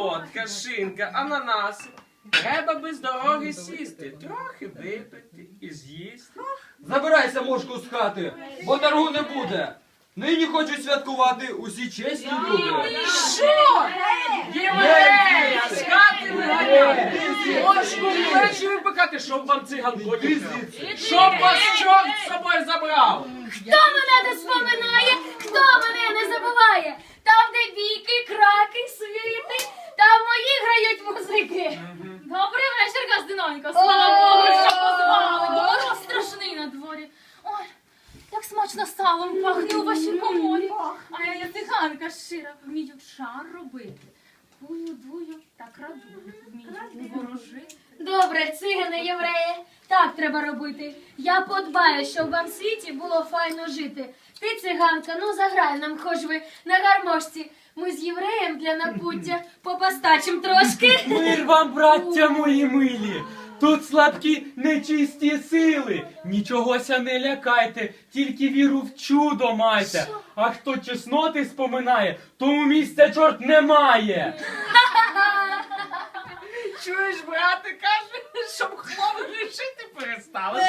солодка, шинка, ананаси. Треба без дороги сісти, трохи випити і з'їсти. Забирайся, мошку, з хати, бо торгу не буде. Нині хочуть святкувати усі чесні люди. Що? Єврея, з хати виганяти! Мошку ввечері випекати, щоб вам циган потім. Щоб вас чорт з собою забрав! Хто мене не споминає, хто мене вечір, Слава Богу, що позвали. Бо мороз страшний на дворі. Ой, як смачно салом пахне у вашій коморі. А я, циганка щира, вмію шар робити. Дую, дую та краду. Вмію ворожити. Добре, цигани, євреї, так треба робити. Я подбаю, щоб вам в світі було файно жити. Ти, циганка, ну заграй нам хоч ви на гармошці. Ми з євреєм для напуття попастачим трошки. Мир вам, браття мої милі! Тут слабкі нечисті сили. Нічогося не лякайте, тільки віру в чудо майте. А хто чесноти споминає, тому місця чорт немає. Чуєш, брате, каже, щоб хлоп грішити перестали.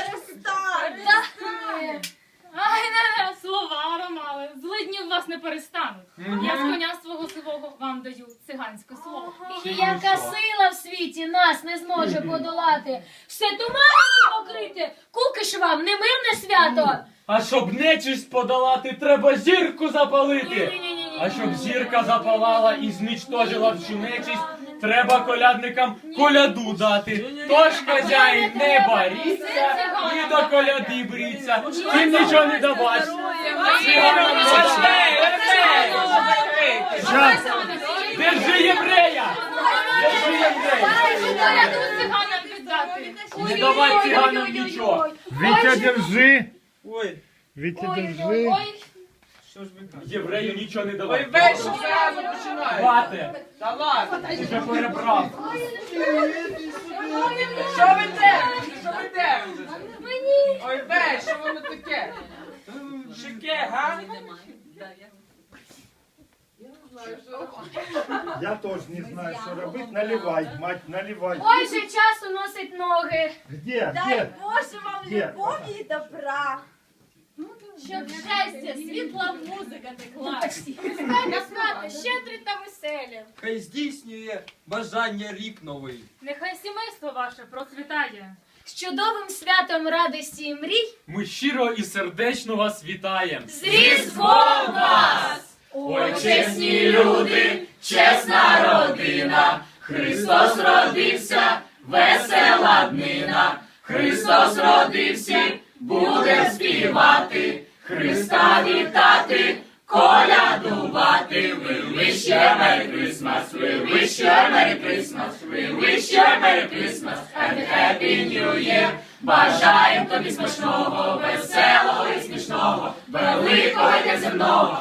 Ай, не, не, слова Злидні вас не перестануть. Я з коня свого сивого вам даю циганське слово. І яка сила в світі нас не зможе подолати. Все туманом покрити, кукиш вам немирне свято. А щоб нечисть подолати, треба зірку запалити. Ні-ні-ні-ні. А щоб зірка запалала і зничтожила всю нечисть, треба колядникам коляду дати. Тож хазяїн не баріться і до коляди бріться. Тим нічого не давать. Держи єврея! Держи єврея! Не давай циганам нічого. Вітя, держи! Вітя, держи! Що ж ви кажете? Єврею нічого не Ой, давай. вечір зразу починає. Бате, Та ладно. вже перебрав. Що ви держите? Що ви держите? Ой, ве, що воно таке? Шике, га? Я теж не знаю, що робити. Наливай, мать, наливай. Ой же час уносить ноги. Где? Дай Где? Боже вам Где? любові і добра. Щоб щастя, світла музика текла. Насправді, щедрі та веселі. Хай здійснює бажання рік новий. Нехай сімейство ваше процвітає. З чудовим святом радості і мрій. Ми щиро і сердечно вас вітаємо. З Різдвом вас! Ой, чесні люди, чесна родина, Христос родився, весела днина, Христос родився, будем співати, Христа вітати, колядувати, we wish you a Merry Christmas, we wish you a Merry Christmas, we wish you a Merry Christmas and Happy New Year. Бажаємо тобі смачного, веселого і смішного, великого і неземного.